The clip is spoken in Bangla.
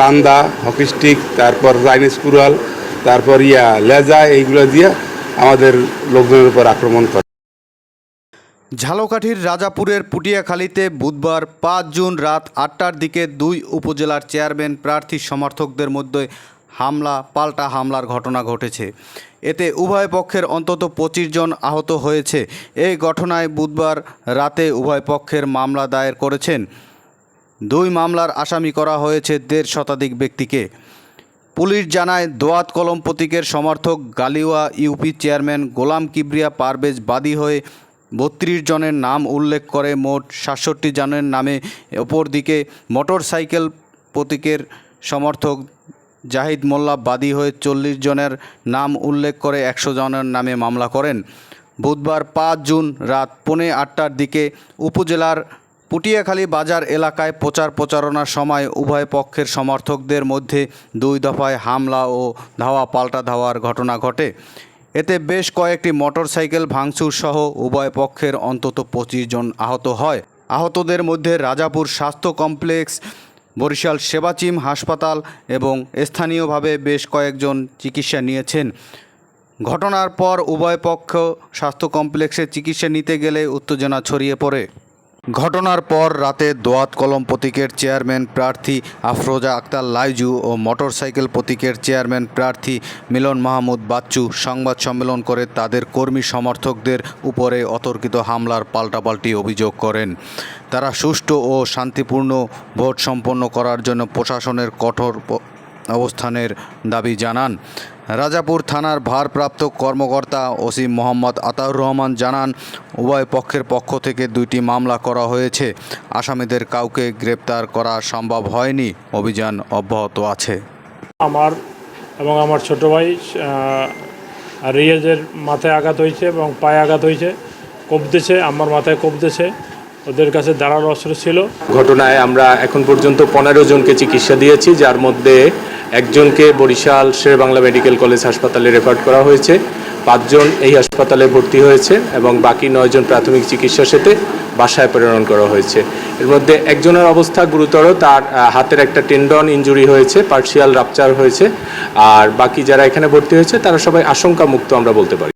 রান্দা হকি স্টিক, তারপর চাইনিজ কুড়াল, তারপর ইয়া, লেজা, এইগুলো দিয়ে আমাদের লোকজনের উপর আক্রমণ করে। ঝালকাঠির রাজাপুরের পুটিয়াখালীতে বুধবার পাঁচ জুন রাত আটটার দিকে দুই উপজেলার চেয়ারম্যান প্রার্থী সমর্থকদের মধ্যে হামলা, পাল্টা হামলার ঘটনা ঘটেছে। এতে উভয় পক্ষের অন্তত পঁচিশ জন আহত হয়েছে। এই ঘটনায় বুধবার রাতে উভয় পক্ষের মামলা দায়ের করেছেন দুই মামলার আসামি করা হয়েছে দেড় শতাধিক ব্যক্তিকে। পুলিশ জানায়, দোয়াত কলম প্রতীকের সমর্থক গালিওয়া ইউপি চেয়ারম্যান গোলাম কিবরিয়া পারভেজ বাদী হয়ে বত্রিশ জনের নাম উল্লেখ করে মোট সাতষট্টি জনের নামে অপরদিকে মোটরসাইকেল প্রতীকের সমর্থক জাহিদ মোল্লা বাদী হয়ে চল্লিশ জনের নাম উল্লেখ করে একশো জনের নামে মামলা করেন। বুধবার পাঁচ জুন রাত পৌনে আটটার দিকে উপজেলার পুটিয়াখালী বাজার এলাকায় প্রচার প্রচারণার সময় উভয় পক্ষের সমর্থকদের মধ্যে দুই দফায় হামলা ও ধাওয়া পাল্টা ধাওয়ার ঘটনা ঘটে। এতে বেশ কয়েকটি মোটরসাইকেল ভাঙচুর সহ উভয় পক্ষের অন্তত পঁচিশ জন আহত হয়। আহতদের মধ্যে রাজাপুর স্বাস্থ্য কমপ্লেক্স, বরিশাল সেবাচিম হাসপাতাল এবং স্থানীয়ভাবে বেশ কয়েকজন চিকিৎসা নিয়েছেন। ঘটনার পর উভয় পক্ষ স্বাস্থ্য কমপ্লেক্সে চিকিৎসা নিতে গেলে উত্তেজনা ছড়িয়ে পড়ে। ঘটনার পর রাতে দোয়াত কলম প্রতীকের চেয়ারম্যান প্রার্থী আফরোজা আক্তার, লাইজু ও মোটরসাইকেল প্রতীকের চেয়ারম্যান প্রার্থী মিলন মাহমুদ বাচ্চু সংবাদ সম্মেলন করে তাদের কর্মী সমর্থকদের উপরে অতর্কিত হামলার পাল্টাপাল্টি অভিযোগ করেন। তারা সুষ্ঠু ও শান্তিপূর্ণ ভোট সম্পন্ন করার জন্য প্রশাসনের কঠোর অবস্থানের দাবি জানান। রাজাপুর থানার ভারপ্রাপ্ত কর্মকর্তা ওসি মোহাম্মদ আতাউর রহমান জানান উভয় পক্ষের পক্ষ থেকে দুইটি মামলা করা হয়েছে। আসামিদের কাউকে গ্রেপ্তার করা সম্ভব হয়নি অভিযান অব্যাহত আছে। আমার এবং আমার ছোট ভাই রিয়াজের মাথায় আঘাত হয়েছে এবং পায়ে আঘাত হয়েছে কপতেছে আমার মাথায় কপতেছে ওদের কাছে দাঁড়ার অস্ত্র ছিল। ঘটনায় আমরা এখন পর্যন্ত পনেরো জনকে চিকিৎসা দিয়েছি যার মধ্যে একজনকে বরিশাল শের বাংলা মেডিকেল কলেজ হাসপাতালে রেফার করা হয়েছে। পাঁচজন এই হাসপাতালে ভর্তি হয়েছে এবং বাকি নয়জন প্রাথমিক চিকিৎসার সাথে বাসায় প্রেরণ করা হয়েছে। এর মধ্যে একজনের অবস্থা গুরুতর, তার হাতের একটা টেন্ডন ইঞ্জুরি হয়েছে পার্সিয়াল রাপচার হয়েছে। আর বাকি যারা এখানে ভর্তি হয়েছে, তারা সবাই আশঙ্কা মুক্ত আমরা বলতে পারি।